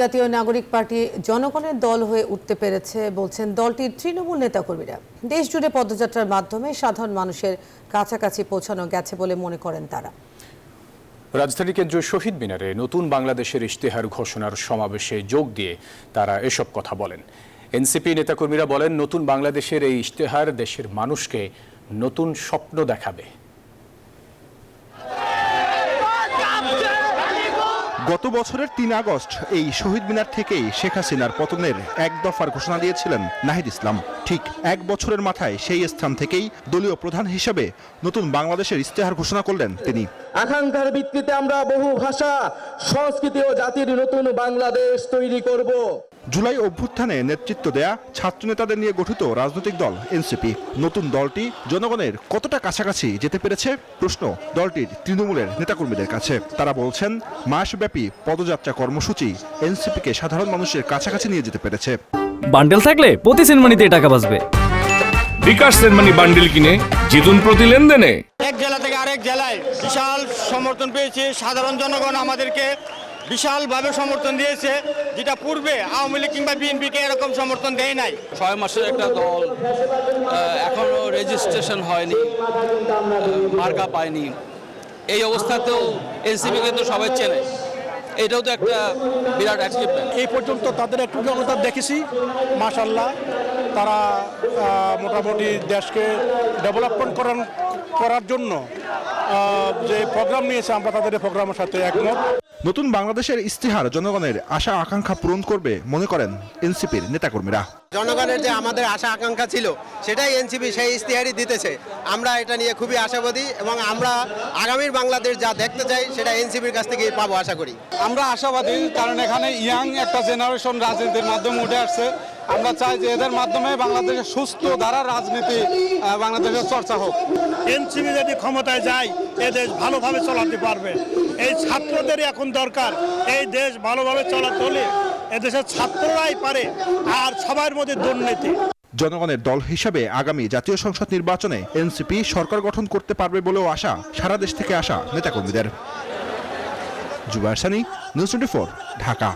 জাতীয় নাগরিক পার্টি জনগণের দল হয়ে উঠতে পেরেছে বলছেন দলটির তৃণমূল নেতাকর্মীরা। দেশ জুড়ে পদযাত্রার মাধ্যমে সাধারণ মানুষের কাছাকাছি পৌঁছানো গেছে বলে মনে করেন তারা। রাজধানী কেন্দ্রীয় শহীদ মিনারে নতুন বাংলাদেশের ইশতেহার ঘোষণার সমাবেশে যোগ দিয়ে তারা এসব কথা বলেন। এনসিপি নেতাকর্মীরা বলেন, নতুন বাংলাদেশের এই ইশতেহার দেশের মানুষকে নতুন স্বপ্ন দেখাবে। গত বছরের তিন আগস্ট এই শহীদ মিনার থেকেই শেখ হাসিনার পতনের এক দফার ঘোষণা দিয়েছিলেন নাহিদ ইসলাম। ঠিক এক বছরের মাথায় সেই স্থান থেকেই দলীয় প্রধান হিসেবে নতুন বাংলাদেশের ইস্তেহার ঘোষণা করলেন তিনি। আকাঙ্ক্ষার ভিত্তিতে আমরা বহু ভাষা, সংস্কৃতি ও জাতির নতুন বাংলাদেশ তৈরি করব। জুলাই অভ্যুত্থানে নেতৃত্ব দেয়া ছাত্রনেতাদের নিয়ে গঠিত রাজনৈতিক দল এনসিপি। নতুন দলটি জনগণের কতটা কাছাকাছি যেতে পেরেছে প্রশ্ন দলটির তৃণমূলের নেতাকর্মীদের কাছে। তারা বলছেন মাসব্যাপী পদযাত্রা কর্মসূচি এনসিপিকে সাধারণ মানুষের কাছাকাছি নিয়ে যেতে পেরেছে। বান্ডেল থাকলে প্রতি সেনমানিতে টাকা বাঁচবে। বিকাশ সেনমানি বান্ডিল কিনে জিতুন প্রতি লেনদেনে। এক জেলা থেকে আরেক জেলায় বিশাল সমর্থন পেয়েছে সাধারণ জনগণ আমাদেরকে। বিশালভাবে সমর্থন দিয়েছে যেটা পূর্বে আওয়ামী লীগ কিংবা বিএনপিকে এরকম সমর্থন দেয় নাই। ছয় মাসের একটা দল আহ, এখনও রেজিস্ট্রেশন হয়নি মার্কা পায়নি। এই অবস্থাতেও এনসিপি কিন্তু সবাই চেনে। এটাও তো একটা বিরাট অ্যাচিভমেন্ট এই পর্যন্ত তাদের একটু জনতা দেখেছি। মাশাল্লাহ তারা মোটামুটি দেশকে ডেভেলপমেন্ট করার করার জন্য যে প্রোগ্রাম নিয়েছে আমরা তাদের প্রোগ্রামের সাথে একমত। নতুন বাংলাদেশের ইস্তিহার জনগণের আশা আকাঙ্ক্ষা পূরণ করবে মনে করেন এনসিপির নেতাকর্মীরা। জনগণের যে আমাদের আশা আকাঙ্ক্ষা ছিল সেটাই এনসিপি সেই ইশতেহারই দিতেছে। আমরা এটা নিয়ে খুবই আশাবাদী এবং আমরা আগামীর বাংলাদেশ যা দেখতে চাই সেটা এনসিপির কাছ থেকেই পাবো আশা করি। আমরা আশাবাদী কারণ এখানে ইয়াং একটা জেনারেশন রাজনীতির মাধ্যমে উঠে আসছে। আমরা চাই যে এদের মাধ্যমে বাংলাদেশের সুস্থ ধারার রাজনীতি আহ, বাংলাদেশের চর্চা হোক। এনসিপি যদি ক্ষমতায় যায় এ দেশ ভালোভাবে চলাতে পারবে। এই ছাত্রদের এখন দরকার এই দেশ ভালোভাবে চলাতে হলে এদেশের ছাত্ররাই পারে আর সবার মধ্যে দুর্নীতি। জনগণের দল হিসাবে আগামী জাতীয় সংসদ নির্বাচনে এনসিপি সরকার গঠন করতে পারবে বলেও আশা সারা দেশ থেকে আসা নেতাকর্মীদের। Zubair Sunny news twenty Dhaka.